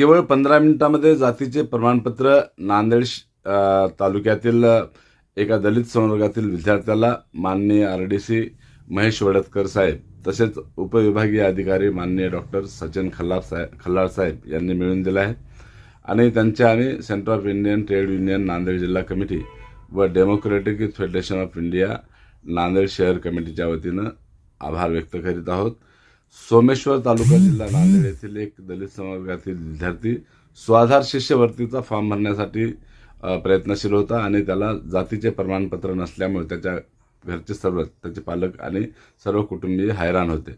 केवळ पंधरा मिनिटामध्ये जातीचे प्रमाणपत्र नांदेड तालुक्यातील एका दलित संवर्गातील विद्यार्थ्याला माननीय R D C Mahesh Vadatkar साहेब तसेच उपविभागीय अधिकारी माननीय डॉक्टर सचिन खल्लार साहेब खल्लार साहेब यांनी मिळवून दिला आहे आणि त्यांच्या आम्ही centre of Indian trade union Nanded जिल्हा कमिटी व democratic federation of India Nanded शहर कमिटीच्या वतीनं आभार व्यक्त करीत आहोत. सोमेश्वर तालुका जिल्हा नांदेड येथील एक दलित समाजातील विद्यार्थी स्वाधार शिष्यवृत्तीचा फॉर्म भरण्यासाठी प्रयत्नशील होता आणि त्याला जातीचे प्रमाणपत्र नसल्यामुळे त्याच्या घरचे सर्व त्याचे पालक आणि सर्व कुटुंबीय हैराण होते.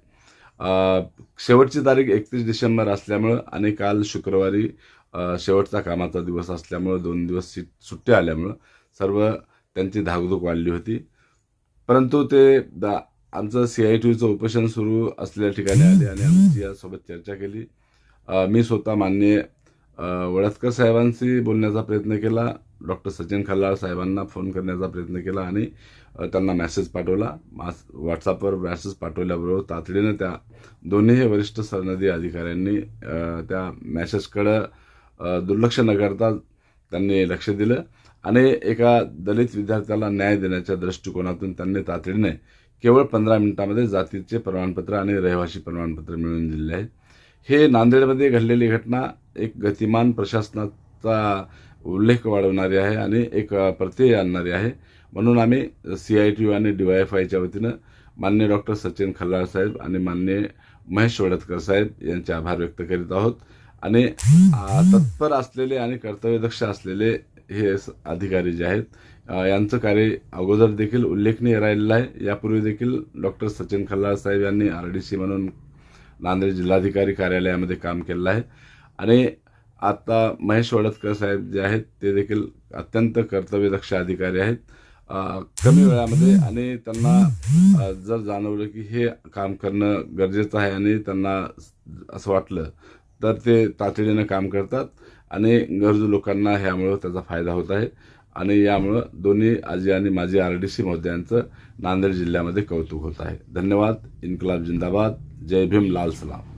शेवटची तारीख एकतीस डिसेंबर असल्यामुळं आणि काल शुक्रवारी शेवटचा कामाचा दिवस असल्यामुळं दोन दिवस सीट सुट्ट्या आल्यामुळं सर्व त्यांची धाकधूक वाढली होती. परंतु ते दा आमचं सी आय टीचं उपोषण सुरू असलेल्या ठिकाणी आले आणि आमची यासोबत चर्चा केली. मी स्वतः मान्य वडतकर साहेबांशी बोलण्याचा प्रयत्न केला डॉक्टर सचिन खल्लाळ साहेबांना फोन करण्याचा प्रयत्न केला आणि त्यांना मेसेज पाठवला. मास व्हॉट्सअपवर मेसेज पाठवल्याबरोबर तातडीनं त्या दोन्ही वरिष्ठ सनदी अधिकाऱ्यांनी त्या मॅसेजकडं दुर्लक्ष न करता त्यांनी लक्ष दिलं. आणि एका दलित विद्यार्थ्याला न्याय देण्याच्या दृष्टिकोनातून त्यांनी तातडीने केवळ पंधरा मिनिटांमध्ये जातीचे प्रमाणपत्र आणि रहिवासी प्रमाणपत्र मिळवून दिले आहे. हे नांदेडमध्ये घडलेली घटना एक गतिमान प्रशासनाचा उल्लेख वाढवणारी आहे आणि एक प्रत्यय आणणारी आहे. म्हणून आम्ही सी आय टी आणि डी वाय एफ आयच्या वतीनं मान्य डॉक्टर सचिन खल्लाळ साहेब आणि मान्य महेश वडतकर साहेब यांचे आभार व्यक्त करीत आहोत. आणि तत्पर असलेले आणि कर्तव्यदक्ष असलेले हे अधिकारी जे आहेत यांचं कार्य अगोदर देखील उल्लेखनीय राहिलेलं आहे. यापूर्वी देखील डॉक्टर सचिन खल्लाळ साहेब यांनी आर डी सी म्हणून नांदेड जिल्हाधिकारी कार्यालयामध्ये काम केलेलं आहे. आणि आता महेश वडतकर साहेब जे आहेत ते देखील अत्यंत कर्तव्यदक्ष अधिकारी आहेत. कमी वेळामध्ये आणि त्यांना जर जाणवलं की हे काम करणं गरजेचं आहे आणि त्यांना असं वाटलं तर ते तातडीनं काम करतात. आणि गरजू लोकांना ह्यामुळं त्याचा फायदा होत आहे. आणि यामुळं दोन्ही आजी आणि माजी आर डी सी महोदयांचं नांदेड जिल्ह्यामध्ये कौतुक होत आहे. धन्यवाद. इन्कलाब जिंदाबाद. जय भीम. लाल सलाम.